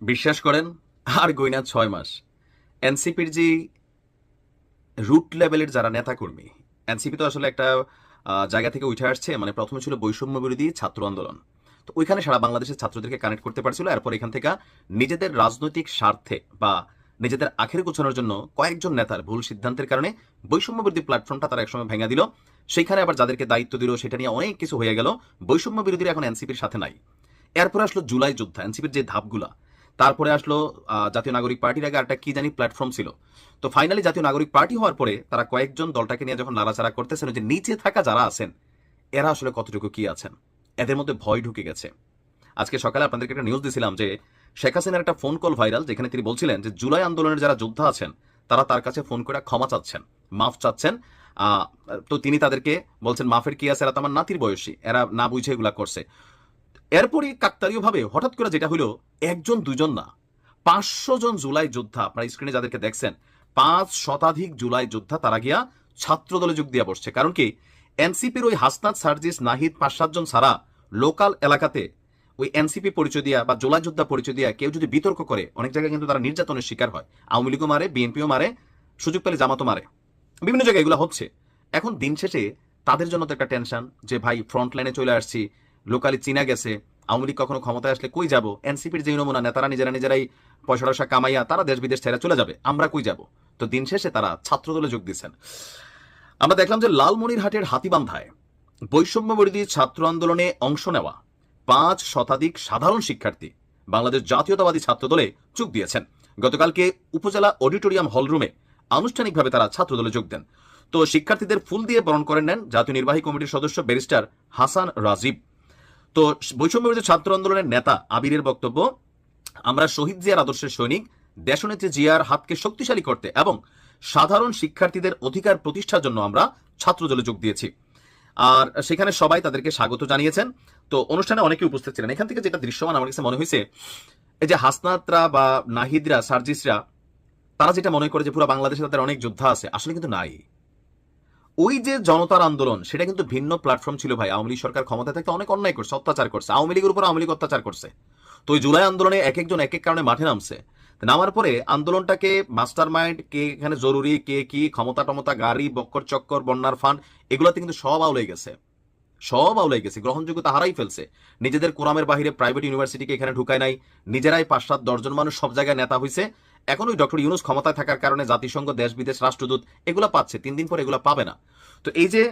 বিশ্বাস করেন, আর গইনা ছয় মাস। এনসিপির যে রুট লেভেলের যারা নেতাকর্মী, এনসিপি তো আসলে একটা জায়গা থেকে উঠে আসছে মানে প্রথমে ছিল বৈষম্য বিরোধী ছাত্র আন্দোলন। তো ওইখানে সারা বাংলাদেশের ছাত্রদেরকে কানেক্ট করতে পারছিল, এরপর এখান থেকে নিজেদের রাজনৈতিক স্বার্থে বা নিজেদের আখের গোছানোর জন্য কয়েকজন নেতার ভুল সিদ্ধান্তের কারণে বৈষম্য বিরোধী প্ল্যাটফর্মটা তারা একসময় ভেঙে দিল। সেইখানে আবার যাদেরকে দায়িত্ব দিল, সেটা নিয়ে অনেক কিছু হয়ে গেল। বৈষম্য বিরোধীরা এখন এনসিপির সাথে নাই। এরপরে আসলো জুলাই যোদ্ধা, এনসিপির যে ধাপগুলা তারপরে আসলো জাতীয় নাগরিক পার্টির আগে একটা কি জানি প্ল্যাটফর্ম ছিল। তো ফাইনালি জাতীয় নাগরিক পার্টি হওয়ার পরে তারা কয়েকজন দলটাকে নিয়ে যখন নাড়াচাড়া করতেছেন যে নিচে থাকা যারা আছেন, এরা আসলে কতটুকু কি আছেন? এদের মধ্যে ভয় ঢুকে গেছে। আজকে সকালে আপনাদেরকে একটা নিউজ দিছিলাম যে শেখ হাসিনার একটা ফোন কল ভাইরাল যেখানে তিনি বলছিলেন যে জুলাই আন্দোলনের যারা যোদ্ধা আছেন, তারা তার কাছে ফোন করে ক্ষমা চাচ্ছেন, মাফ চাচ্ছেন। তো তিনি তাদেরকে বলছেন, মাফের কি আছে? এরা তো আমার নাতির বয়সী, এরা না বুঝে এগুলা করছে। এরপরই কাকতালীয় ভাবে হঠাৎ করে যেটা হলো, একজন, দুজন না, পাঁচশো জন জুলাই যোদ্ধা, আপনারা স্ক্রিনে যাদেরকে দেখছেন, পাঁচ শতাধিক জুলাই যোদ্ধা তারা গিয়া ছাত্র দলে যোগ দিয়া বসছে। কারণ কি? এনসিপির ওই হাসনাত সার্জিস, নাহিদ পাঁচ সাতজন ছাড়া লোকাল এলাকাতে ওই এনসিপি পরিচয় দিয়া বা জোলাই যোদ্ধা পরিচয় দিয়া কেউ যদি বিতর্ক করে, অনেক জায়গায় কিন্তু তারা নির্যাতনের শিকার হয়। আওয়ামী লীগও মারে, বিএনপিও মারে, সুযোগ পেলে জামাতও মারে। বিভিন্ন জায়গায় এগুলো হচ্ছে। এখন দিন শেষে তাদের জন্য তো একটা টেনশন যে, ভাই ফ্রন্ট লাইনে চলে আসছি লোকালি চীনা গেছে, আওয়ামী লীগ কখনো ক্ষমতায় আসলে কই যাব? এনসিপির যে নমুনা, নেতারা নিজেরা নিজেরাই পয়সা টয়সা কামাইয়া তারা দেশ বিদেশ ছেড়ে চলে যাবে, আমরা কই যাব? তো দিন শেষে তারা ছাত্র দলে যোগ দিচ্ছেন আমরা দেখলাম যে লালমনিরহাটের হাতিবান্ধায় বৈষম্য বিরোধী ছাত্র আন্দোলনে অংশ নেওয়া পাঁচ শতাধিক সাধারণ শিক্ষার্থী বাংলাদেশ জাতীয়তাবাদী ছাত্র দলে যোগ দিয়েছেন। গতকালকে উপজেলা অডিটোরিয়াম হলরুমে আনুষ্ঠানিকভাবে তারা ছাত্র দলে যোগ দেন। তো শিক্ষার্থীদের ফুল দিয়ে বরণ করে নেন জাতীয় নির্বাহী কমিটির সদস্য ব্যারিস্টার হাসান রাজীব। তো বৈষম্য বিরোধী ছাত্র আন্দোলনের নেতা আবিরের বক্তব্য, আমরা শহীদ জিয়ার আদর্শের সৈনিক, দেশনেত্রী জিয়ার হাতকে শক্তিশালী করতে এবং সাধারণ শিক্ষার্থীদের অধিকার প্রতিষ্ঠার জন্য আমরা ছাত্র দলে যোগ দিয়েছি। আর সেখানে সবাই তাদেরকে স্বাগত জানিয়েছেন। তো অনুষ্ঠানে অনেকে উপস্থিত ছিলেন। এখান থেকে যেটা দৃশ্যমান আমার কাছে মনে হয়েছে, এই যে হাসনাতরা বা নাহিদরা, সার্জিসরা, তারা যেটা মনে করে যে পুরো বাংলাদেশে তাদের অনেক যোদ্ধা আছে, আসলে কিন্তু নাই। ওই যে জনতার আন্দোলন, সেটা কিন্তু ভিন্ন প্ল্যাটফর্ম ছিল ভাই। আওয়ামী লীগ সরকার ক্ষমতা থাকতে অনেক অন্যায় করছে, অত্যাচার করছে। আওয়ামী লীগের উপর আওয়ামী লীগ অত্যাচার করছে। তো ওই জুলাই আন্দোলনে এক একজন এক এক কারণে মাঠে নামছে। নামার পরে আন্দোলনটাকে মাস্টার মাইন্ড কে এখানে জরুরি, কে কি, ক্ষমতা টমতা, গাড়ি, বক্কর চক্কর, বন্যার ফান্ড এগুলোতে কিন্তু সব আউলে গেছে। সব আউলাই গেছে, গ্রহণযোগ্যতা হারাই ফেলছে। নিজেদের কোরামের বাহিরে প্রাইভেট ইউনিভার্সিটিকে এখানে ঢুকায় নাই। নিজেরাই পাঁচ সাত দশজন মানুষ সব জায়গায় নেতা হয়েছে এখন ওই ডক্টর ইউনুস ক্ষমতায় থাকার কারণে জাতিসংঘ, দেশ বিদেশ, রাষ্ট্রদূত এগুলো পাচ্ছে, তিন দিন পর এগুলো পাবে না। তো এই যে